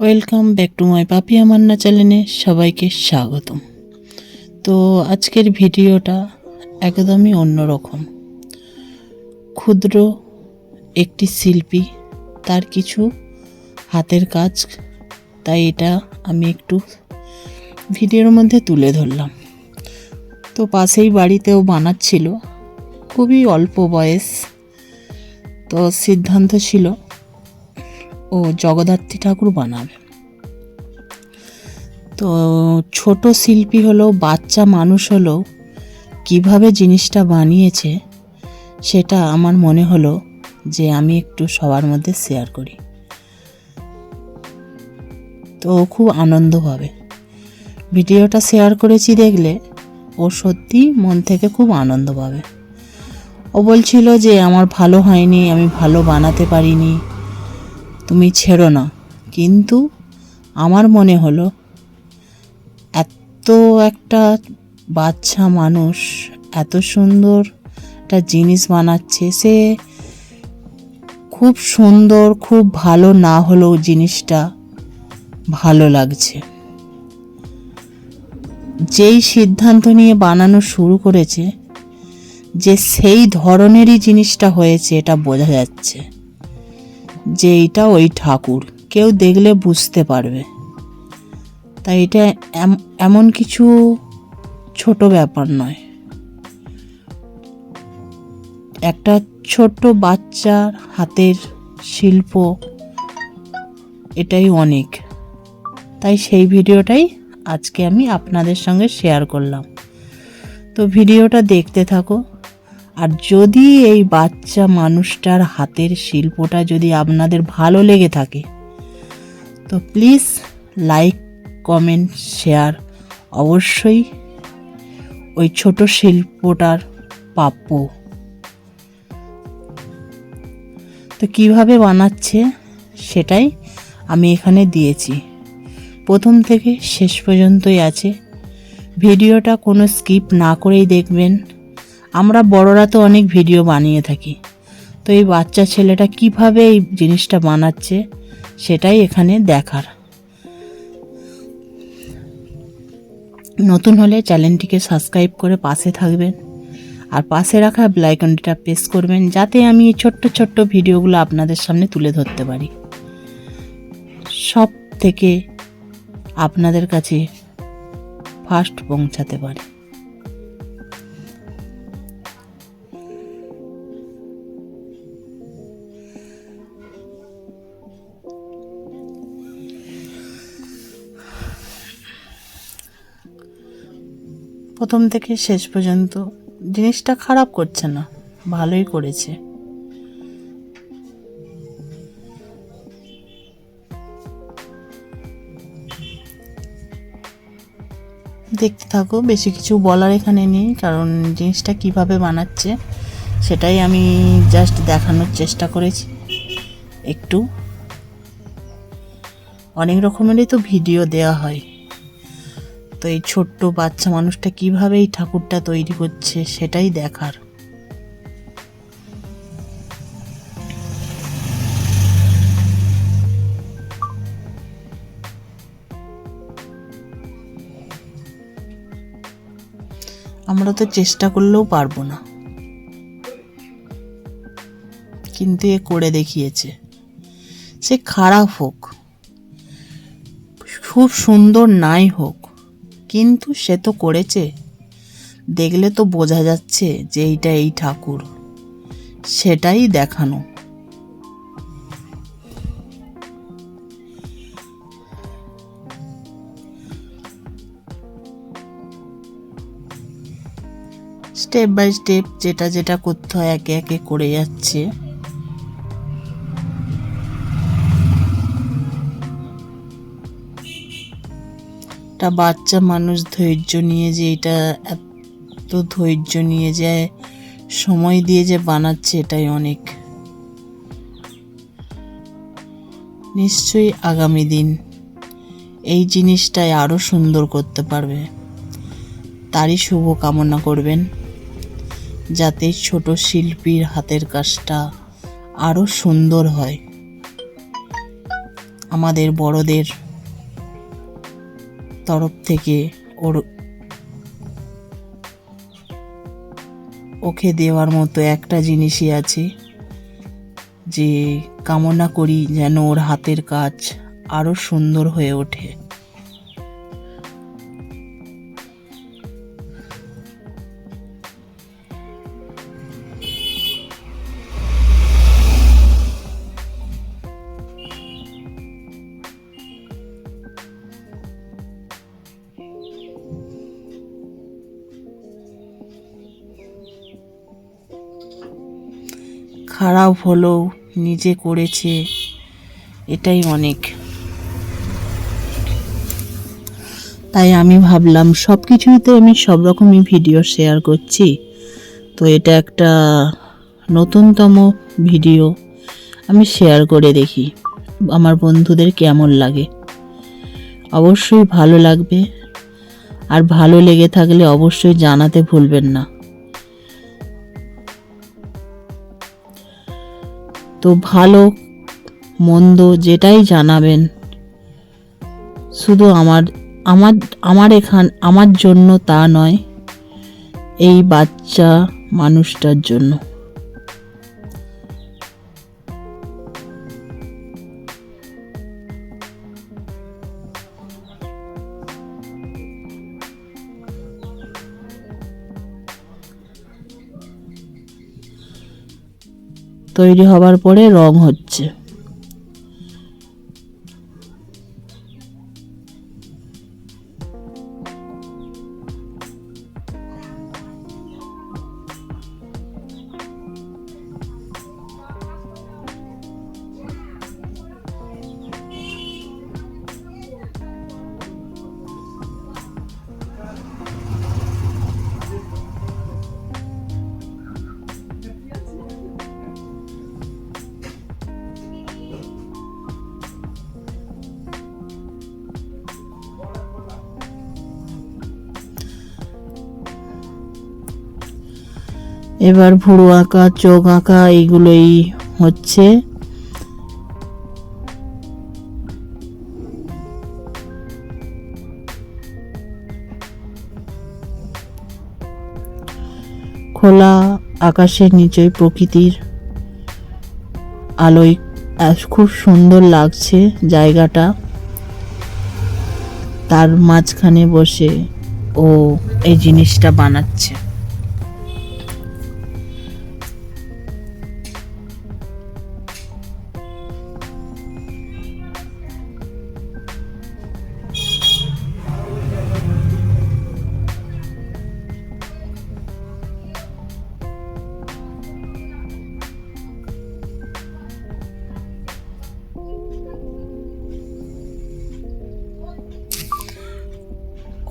Welcome back to মাই পাপি আমান্না চ্যানেলে সবাইকে স্বাগতম। তো আজকের ভিডিওটা একদমই অন্যরকম। ক্ষুদ্র একটি শিল্পী, তার কিছু হাতের কাজ, তাই এটা আমি একটু ভিডিওর মধ্যে তুলে ধরলাম। তো পাশেই বাড়িতেও বানাচ্ছিল, খুবই অল্প বয়স, তো সিদ্ধান্ত ছিল ও জগদ্ধাত্রী ঠাকুর বানাবে। তো ছোট শিল্পী হলো, বাচ্চা মানুষ হলেও কীভাবে জিনিসটা বানিয়েছে, সেটা আমার মনে হলো যে আমি একটু সবার মধ্যে শেয়ার করি। তো খুব আনন্দ পাবে। ভিডিওটা শেয়ার করেছি দেখলে ও সত্যি মন থেকে খুব আনন্দ পাবে। ও বলছিল যে, আমার ভালো হয়নি, আমি ভালো বানাতে পারিনি। তুমি ছেড়ো না। কিন্তু আমার মনে হলো, এত একটা বাচ্চা মানুষ, এত সুন্দর একটা জিনিস বানাচ্ছে, সে খুব সুন্দর, খুব ভালো না হলেও জিনিসটা ভালো লাগছে। যেই সিদ্ধান্ত নিয়ে বানানো শুরু করেছে, যে সেই ধরনেরই জিনিসটা হয়েছে, এটা বোঝা যাচ্ছে। যে এইটা ওই ঠাকুর। কেউ দেখলে বুঝতে পারবে। তাই এটা এম- এমন কিছু ছোট ব্যাপার নয়। একটা ছোট্ট বাচ্চার হাতের শিল্প, এটাই অনেক। তাই সেই ভিডিওটাই আজকে আমি আপনাদের সঙ্গে শেয়ার করলাম। তো ভিডিওটা দেখতে থাকো। আর যদি এই বাচ্চা মানুষটার হাতের শিল্পটা যদি আপনাদের ভালো লেগে থাকে, তো প্লিজ লাইক কমেন্ট শেয়ার অবশ্যই ওই ছোট শিল্পটার প্রাপ্য তো কীভাবে বানাচ্ছে সেটাই আমি এখানে দিয়েছি। প্রথম থেকে শেষ পর্যন্তই আছে। ভিডিওটা কোনো স্কিপ না করেই দেখবেন। আমরা বড়রা তো অনেক ভিডিও বানিয়ে থাকি। তো এই বাচ্চা ছেলেটা কীভাবে এই জিনিসটা বানাচ্ছে, সেটাই এখানে দেখার। নতুন হলে চ্যানেলটিকে সাবস্ক্রাইব করে পাশে থাকবেন। আর পাশে রাখা ব্লাইকনটা প্রেস করবেন, যাতে আমি এই ছোট্ট ছোট্ট ভিডিওগুলো আপনাদের সামনে তুলে ধরতে পারি। সব থেকে আপনাদের কাছে ফার্স্ট পৌঁছাতে পারি। প্রথম থেকে শেষ পর্যন্ত জিনিসটা খারাপ করছে না, ভালোই করেছে। দেখতে থাকো, বেশি কিছু বলার এখানে নেই, কারণ জিনিসটা কীভাবে বানাচ্ছে, সেটাই আমি জাস্ট দেখানোর চেষ্টা করেছি, একটু। অনেক রকমেরই তো ভিডিও দেওয়া হয়। তো এই ছোট্ট বাচ্চা মানুষটা কীভাবে এই ঠাকুরটা তৈরি করছে সেটাই দেখার। আমরা তো চেষ্টা করলেও পারব না। কিন্তু এ করে দেখিয়েছে। সে খারাপ হোক, খুব সুন্দর নাই হোক কিন্তু সে তো করেছে। দেখলে তো বোঝা যাচ্ছে যে এইটা এই ঠাকুর। সেটাই দেখানো। স্টেপ বাই স্টেপ যেটা যেটা করতে হয়, একে একে করে যাচ্ছে। একটা বাচ্চা মানুষ ধৈর্য নিয়ে যে এটা এত ধৈর্য নিয়ে যায় সময় দিয়ে যে বানাচ্ছে এটাই অনেক। নিশ্চয়ই আগামী দিন এই জিনিসটাই আরও সুন্দর করতে পারবে। তারই শুভ কামনা করবেন যাতে ছোট শিল্পীর হাতের কাজটা আরও সুন্দর হয়। আমাদের বড়দের তরফ থেকে ওর ওকে দেওয়ার মতো একটা জিনিসই আছে যে কামনা করি যেন ওর হাতের কাজ আরও সুন্দর হয়ে ওঠে। খারাপ হলেও নিজে করেছে, এটাই অনেক। তাই আমি ভাবলাম সব কিছুতে আমি সব রকমই ভিডিও শেয়ার করছি। তো এটা একটা নতুনতম ভিডিও আমি শেয়ার করে দেখি, আমার বন্ধুদের কেমন লাগে। অবশ্যই ভালো লাগবে, আর ভালো লেগে থাকলে অবশ্যই জানাতে ভুলবেন না। তো ভালো, মন্দ যেটাই জানাবেন। শুধু আমার আমার আমার এখান, আমার জন্য তা নয়, এই বাচ্চা মানুষটার জন্য। তৈরি হবার পরে রং হচ্ছে। এবার ভুরু আঁকা, চোখ আঁকা, এইগুলোই হচ্ছে। খোলা আকাশের নিচে প্রকৃতির আলোয় খুব সুন্দর লাগছে জায়গাটা। তার মাঝখানে বসে ও এই জিনিসটা বানাচ্ছে।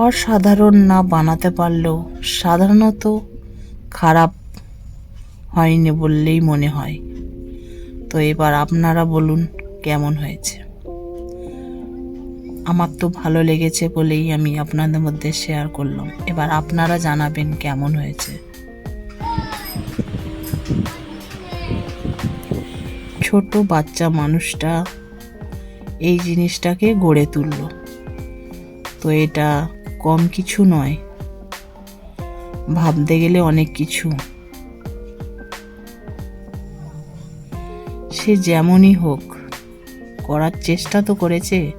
অসাধারণ না বানাতে পারলেও সাধারণত খারাপ হয়নি বললেই মনে হয়। তো এবার আপনারা বলুন, কেমন হয়েছে? আমার তো ভালো লেগেছে বলেই আমি আপনাদের মধ্যে শেয়ার করলাম। এবার আপনারা জানাবেন কেমন হয়েছে। ছোট বাচ্চা মানুষটা এই জিনিসটাকে গড়ে তুলল। তো এটা কম কিছু নয়। ভাবতে গেলে অনেক কিছু। সে যেমনই হোক, করার চেষ্টা তো করেছে।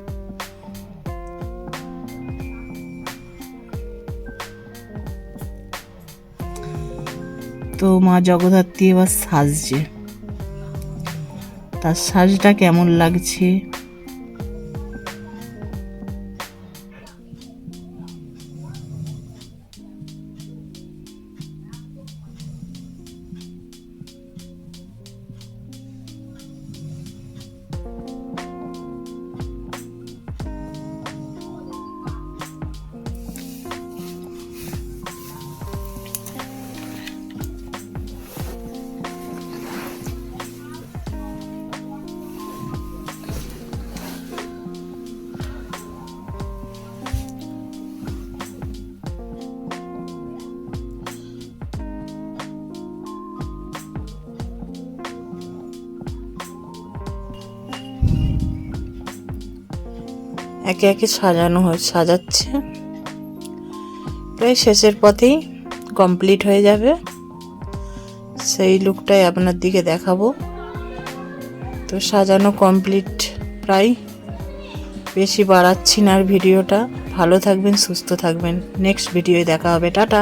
তো মা জগদ্ধাত্রী এবার সাজছে। তার সাজটা কেমন লাগছে? একে একে সাজানো হয়ে, সাজাচ্ছে। প্রায় শেষের পথেই কমপ্লিট হয়ে যাবে। সেই লুকটাই আপনার দিকে দেখাবো। তো সাজানো কমপ্লিট প্রায় বেশি বাড়াচ্ছি না আর ভিডিওটা। ভালো থাকবেন, সুস্থ থাকবেন। নেক্সট ভিডিওয় দেখা হবে। টাটা!